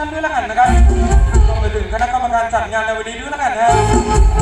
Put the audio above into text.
ท่านด้วยละกันนะครับรวมไปถึงคณะกรรมการจัดงานในวันนี้ด้วยละกันนะครับ